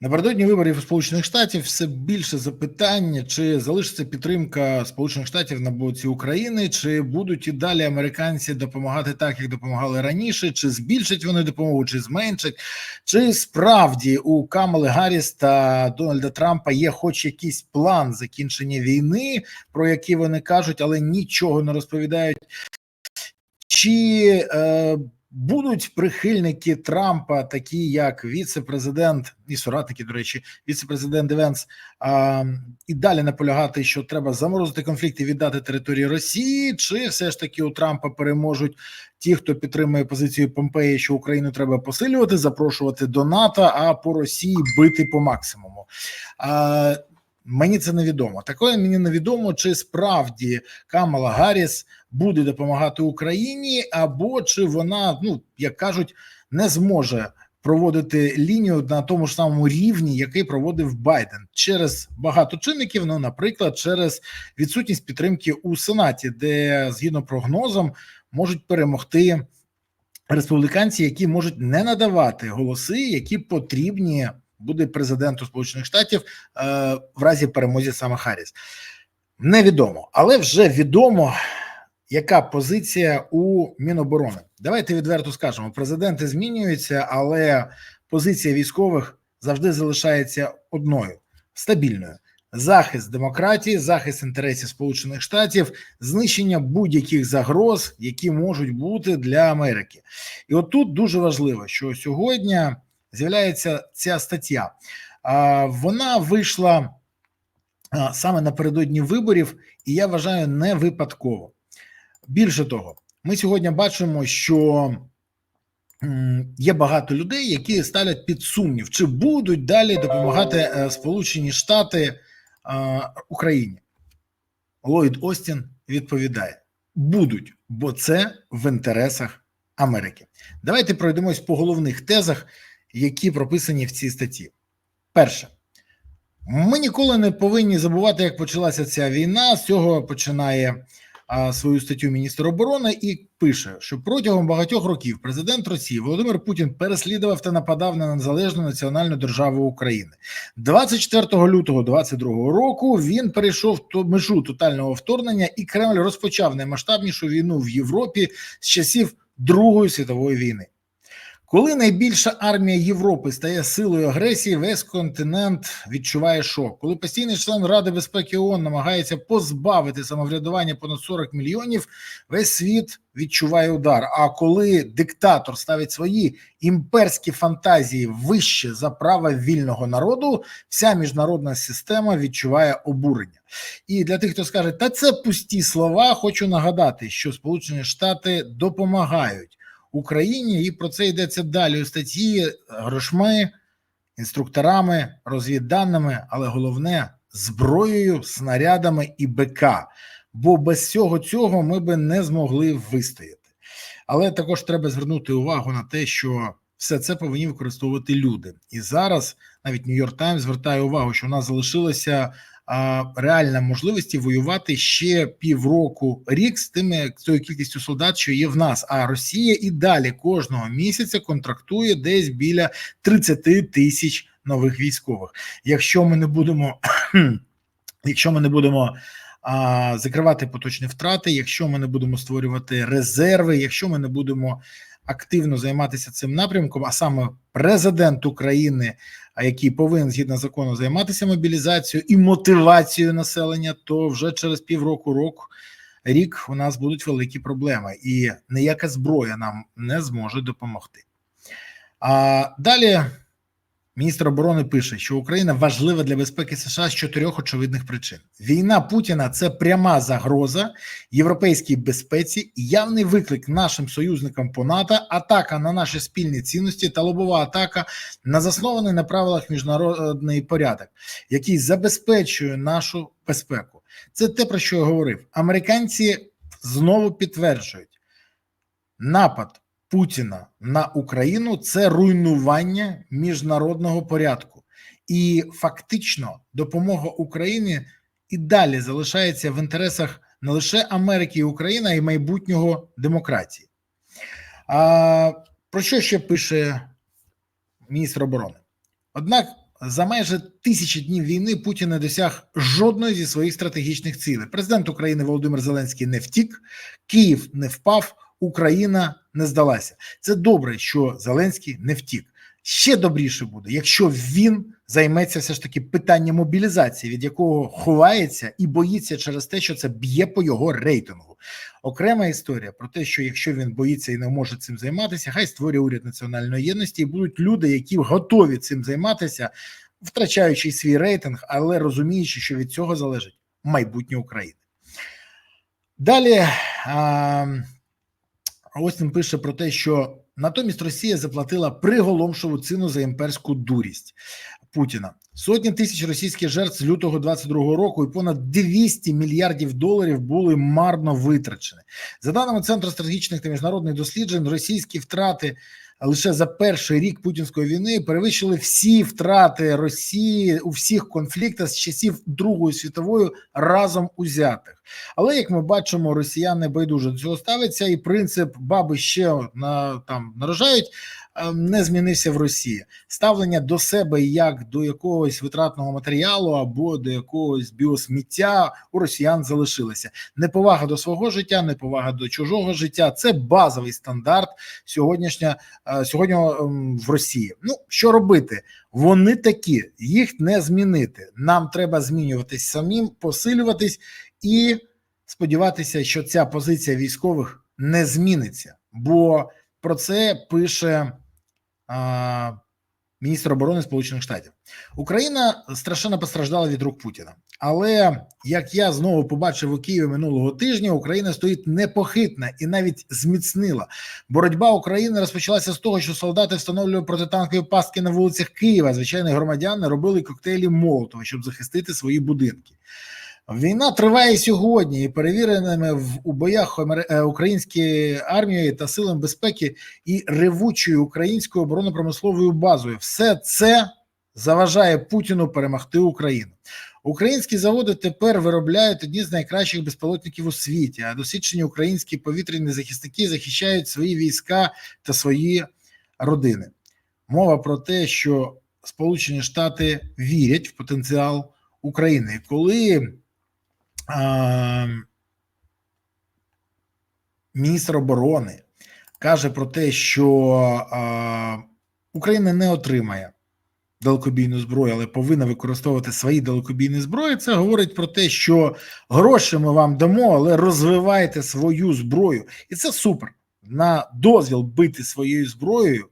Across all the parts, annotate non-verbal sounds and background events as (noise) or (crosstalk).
Напередодні виборів Сполучених Штатів все більше запитання, чи залишиться підтримка Сполучених Штатів на боці України, чи будуть і далі американці допомагати так, як допомагали раніше, чи збільшать вони допомогу, чи зменшать, чи справді у Камали Гарріс та Дональда Трампа є хоч якийсь план закінчення війни, про який вони кажуть, але нічого не розповідають. Чи е, будуть прихильники Трампа, такі як віце-президент і соратники, до речі, віце-президент Девенс, а, і далі наполягати, що треба заморозити конфлікт і віддати території Росії, чи все ж таки у Трампа переможуть ті, хто підтримує позицію Помпеї, що Україну треба посилювати, запрошувати до НАТО, а по Росії бити по максимуму. А, Мені це невідомо. Такое мені невідомо, чи справді Камала Гарріс буде допомагати Україні, або чи вона, ну як кажуть, не зможе проводити лінію на тому ж самому рівні, який проводив Байден, через багато чинників. Ну, наприклад, через відсутність підтримки у Сенаті, де згідно прогнозам можуть перемогти республіканці, які можуть не надавати голоси, які потрібні буде президенту Сполучених Штатів е, в разі перемозі саме Харріс. Невідомо, але вже відомо, яка позиція у Міноборони. Давайте відверто скажемо: президенти змінюються, але позиція військових завжди залишається одною стабільною. Захист демократії, захист інтересів Сполучених Штатів, знищення будь-яких загроз, які можуть бути для Америки, і отут дуже важливо, що сьогодні з'являється ця стаття. Вона вийшла саме напередодні виборів, і я вважаю не випадково. Більше того, ми сьогодні бачимо, що є багато людей, які ставлять під сумнів, чи будуть далі допомагати е, Сполучені Штати Україні. Ллойд Остін відповідає: будуть, бо це в інтересах Америки. Давайте пройдемось по головних тезах які прописані в цій статті. Перше, ми ніколи не повинні забувати, як почалася ця війна. З цього починає а, свою статтю міністр оборони і пише, що протягом багатьох років президент Росії Володимир Путін переслідував та нападав на незалежну національну державу України 24 лютого 2022 року. Він перейшов ту межу тотального вторгнення, і Кремль розпочав наймасштабнішу війну в Європі з часів Другої світової війни. Коли найбільша армія Європи стає силою агресії, весь континент відчуває шок. Коли постійний член Ради безпеки ООН намагається позбавити самоврядування понад 40 мільйонів, весь світ відчуває удар. А коли диктатор ставить свої імперські фантазії вище за права вільного народу, вся міжнародна система відчуває обурення. І для тих, хто скаже, та це пусті слова, хочу нагадати, що Сполучені Штати допомагають. Україні, і про це йдеться далі у статті грошми, інструкторами, розвідданими, але головне зброєю, снарядами і БК. Бо без всього цього ми би не змогли вистояти. Але також треба звернути увагу на те, що все це повинні використовувати люди. І зараз навіть Нью-Йорк Таймс звертає увагу, що у нас залишилося реальна можливості воювати ще півроку рік з тими з тою кількістю солдат, що є в нас. А Росія і далі кожного місяця контрактує десь біля 30 тисяч нових військових. Якщо ми не будемо, (clears throat) якщо ми не будемо. Закривати поточні втрати, якщо ми не будемо створювати резерви, якщо ми не будемо активно займатися цим напрямком, а саме президент України, який повинен згідно закону займатися мобілізацією і мотивацією населення, то вже через півроку року рік у нас будуть великі проблеми, і ніяка зброя нам не зможе допомогти. А далі. Міністр оборони пише, що Україна важлива для безпеки США з чотирьох очевидних причин: війна Путіна це пряма загроза європейській безпеці, явний виклик нашим союзникам по НАТО, атака на наші спільні цінності та лобова атака на заснований на правилах міжнародний порядок, який забезпечує нашу безпеку. Це те про що я говорив. Американці знову підтверджують напад. Путіна на Україну це руйнування міжнародного порядку, і фактично допомога Україні і далі залишається в інтересах не лише Америки і України, а й майбутнього демократії. А про що ще пише міністр оборони? Однак за майже тисячі днів війни Путін не досяг жодної зі своїх стратегічних цілей. Президент України Володимир Зеленський не втік, Київ не впав, Україна не здалася. Це добре, що Зеленський не втік. Ще добріше буде, якщо він займеться все ж таки питанням мобілізації, від якого ховається і боїться через те, що це б'є по його рейтингу. Окрема історія про те, що якщо він боїться і не може цим займатися, хай створює уряд національної єдності, і будуть люди, які готові цим займатися, втрачаючи свій рейтинг, але розуміючи, що від цього залежить майбутнє України. Далі а, Остін пише про те, що натомість Росія заплатила приголомшову ціну за імперську дурість Путіна. Сотні тисяч російських жертв з лютого 22-го року і понад 200 мільярдів доларів були марно витрачені. За даними Центру стратегічних та міжнародних досліджень, російські втрати лише за перший рік путінської війни перевищили всі втрати Росії у всіх конфліктах з часів Другої світової разом узятих. Але як ми бачимо, росіяни байдуже до цього ставляться, і принцип баби ще на там нарожають не змінився в Росії. Ставлення до себе як до якогось витратного матеріалу або до якогось біосміття у росіян залишилося. Неповага до свого життя, неповага до чужого життя це базовий стандарт сьогоднішня сьогодні в Росії. Ну що робити? Вони такі, їх не змінити. Нам треба змінюватись самим, посилюватись і сподіватися, що ця позиція військових не зміниться, бо про це пише міністр оборони Сполучених Штатів. Україна страшенно постраждала від рук Путіна, але як я знову побачив у Києві минулого тижня, Україна стоїть непохитна і навіть зміцнила. Боротьба України розпочалася з того, що солдати встановлювали протитанкові пастки на вулицях Києва. Звичайні громадяни робили коктейлі Молотова, щоб захистити свої будинки. Війна триває сьогодні, і перевіреними в у боях е, української армії та силам безпеки і ревучою українською оборонно-промисловою базою. Все це заважає Путіну перемогти Україну. Українські заводи тепер виробляють одні з найкращих безпілотників у світі. А досвідчені українські повітряні захисники захищають свої війська та свої родини. Мова про те, що Сполучені Штати вірять в потенціал України, коли міністр оборони каже про те, що Україна не отримає далекобійну зброю, але повинна використовувати свої далекобійні зброї. Це говорить про те, що гроші ми вам дамо, але розвивайте свою зброю, і це супер. На дозвіл бити своєю зброєю.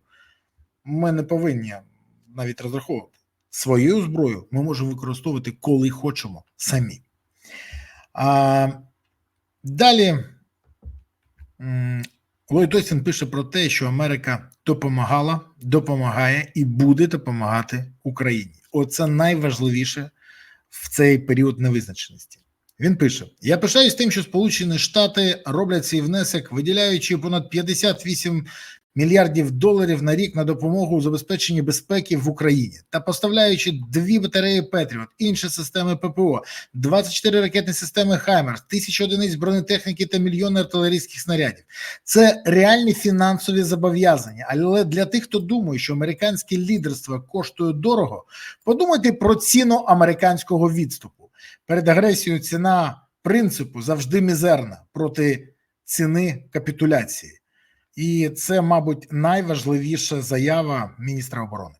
Ми не повинні навіть розраховувати свою зброю. Ми можемо використовувати коли хочемо самі. А далі Ллойд Остін пише про те, що Америка допомагала, допомагає і буде допомагати Україні. Оце найважливіше в цей період невизначеності. Він пише: Я пишаюсь тим, що Сполучені Штати роблять цей внесок, виділяючи понад 58 мільярдів доларів на рік на допомогу у забезпеченні безпеки в Україні та поставляючи дві батареї Петріот, інші системи ППО, 24 ракетні системи Хаймерс, тисячі одиниць бронетехніки та мільйони артилерійських снарядів. Це реальні фінансові зобов'язання. Але для тих, хто думає, що американське лідерство коштує дорого, подумайте про ціну американського відступу перед агресією. Ціна принципу завжди мізерна проти ціни капітуляції і це, мабуть, найважливіша заява міністра оборони.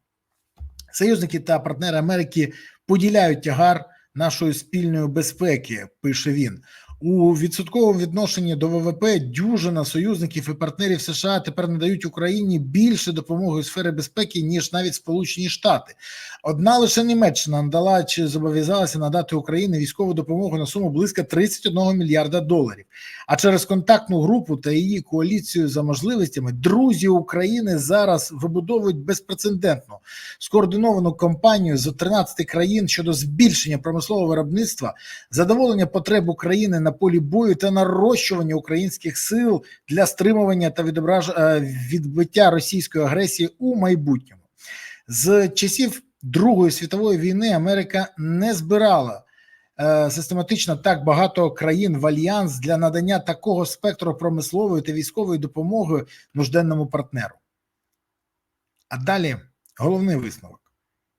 Союзники та партнери Америки поділяють тягар нашої спільної безпеки. Пише він у відсотковому відношенні до ВВП дюжина союзників і партнерів США тепер надають Україні більше допомоги у сфері безпеки ніж навіть Сполучені Штати. Одна лише Німеччина надала чи зобов'язалася надати Україні військову допомогу на суму близько 31 мільярда доларів. А через контактну групу та її коаліцію за можливостями друзі України зараз вибудовують безпрецедентну скоординовану кампанію з 13 країн щодо збільшення промислового виробництва, задоволення потреб України на полі бою та нарощування українських сил для стримування та відображ... Е, відбиття російської агресії у майбутньому з часів Другої світової війни Америка не збирала е, систематично так багато країн в альянс для надання такого спектру промислової та військової допомоги нужденному партнеру. А далі головний висновок: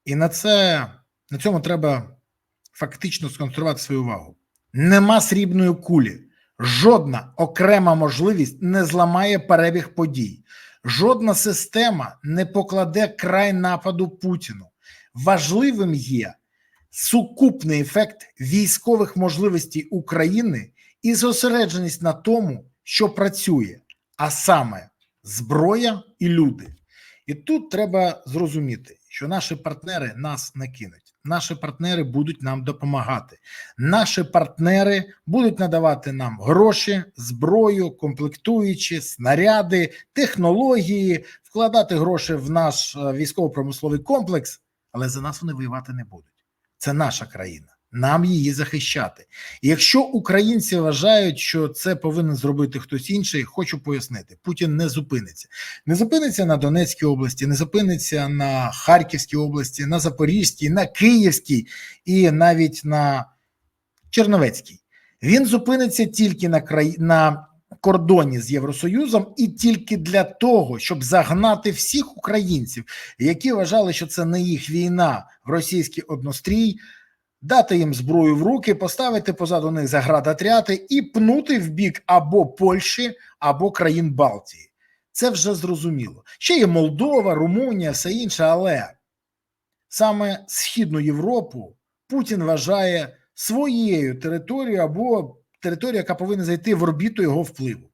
І на це на цьому треба фактично сконцентрувати свою увагу. Нема срібної кулі. Жодна окрема можливість не зламає перебіг подій. Жодна система не покладе край нападу Путіну. Важливим є сукупний ефект військових можливостей України і зосередженість на тому, що працює, а саме зброя і люди. І тут треба зрозуміти, що наші партнери нас не кинуть. Наші партнери будуть нам допомагати. Наші партнери будуть надавати нам гроші, зброю, комплектуючі, снаряди, технології, вкладати гроші в наш е, військово-промисловий комплекс, але за нас вони воювати не будуть. Це наша країна. Нам її захищати. І якщо українці вважають, що це повинен зробити хтось інший, хочу пояснити: Путін не зупиниться. Не зупиниться на Донецькій області, не зупиниться на Харківській області, на Запорізькій, на Київській і навіть на Черновецькій. Він зупиниться тільки на край... на кордоні з Євросоюзом і тільки для того, щоб загнати всіх українців, які вважали, що це не їх війна в російський однострій, дати їм зброю в руки, поставити позаду них заградотряди і пнути в бік або Польщі, або країн Балтії. Це вже зрозуміло. Ще є Молдова, Румунія, все інше, але саме Східну Європу Путін вважає своєю територією або територією, яка повинна зайти в орбіту його впливу.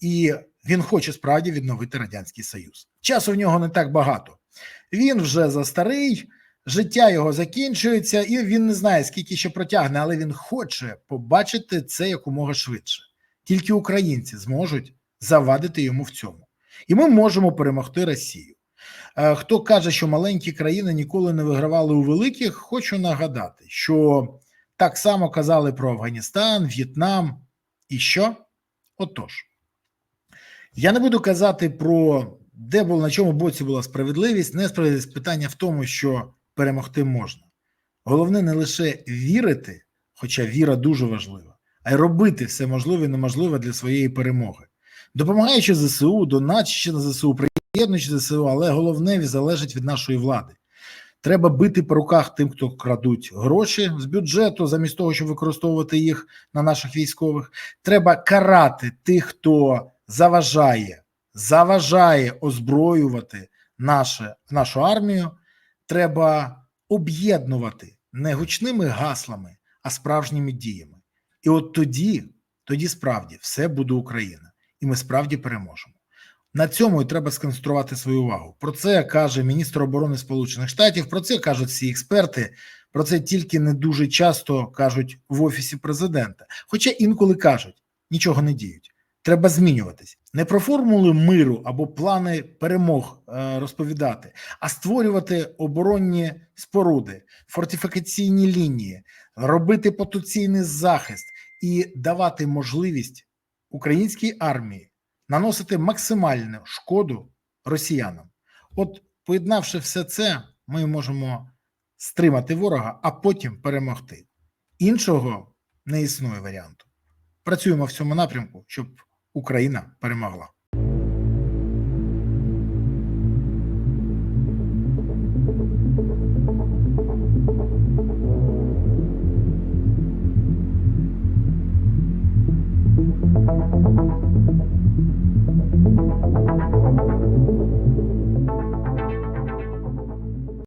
І він хоче справді відновити Радянський Союз. Часу в нього не так багато. Він вже за старий, життя його закінчується, і він не знає, скільки ще протягне, але він хоче побачити це якомога швидше. Тільки українці зможуть завадити йому в цьому. І ми можемо перемогти Росію. Е, Хто каже, що маленькі країни ніколи не вигравали у великих, хочу нагадати, що так само казали про Афганістан, В'єтнам і що? Отож, я не буду казати про де було на чому боці була справедливість, несправедливість. Питання в тому, що перемогти можна. Головне не лише вірити, хоча віра дуже важлива, а й робити все можливе і неможливе для своєї перемоги, допомагаючи ЗСУ, доначи на ЗСУ, приєднуючи ЗСУ, але головне залежить від нашої влади. Треба бити по руках тим, хто крадуть гроші з бюджету, замість того, щоб використовувати їх на наших військових. Треба карати тих, хто заважає, заважає озброювати наше, нашу армію. Треба об'єднувати не гучними гаслами, а справжніми діями. І от тоді, тоді справді все буде Україна, і ми справді переможемо. На цьому і треба сконцентрувати свою увагу. Про це каже міністр оборони Сполучених Штатів. Про це кажуть всі експерти. Про це тільки не дуже часто кажуть в офісі президента. Хоча інколи кажуть, нічого не діють. Треба змінюватись. Не про формули миру або плани перемог е, розповідати, а створювати оборонні споруди, фортифікаційні лінії, робити потенційний захист і давати можливість українській армії наносити максимальну шкоду росіянам. От, поєднавши все це, ми можемо стримати ворога, а потім перемогти. Іншого не існує варіанту. Працюємо в цьому напрямку, щоб Україна перемогла.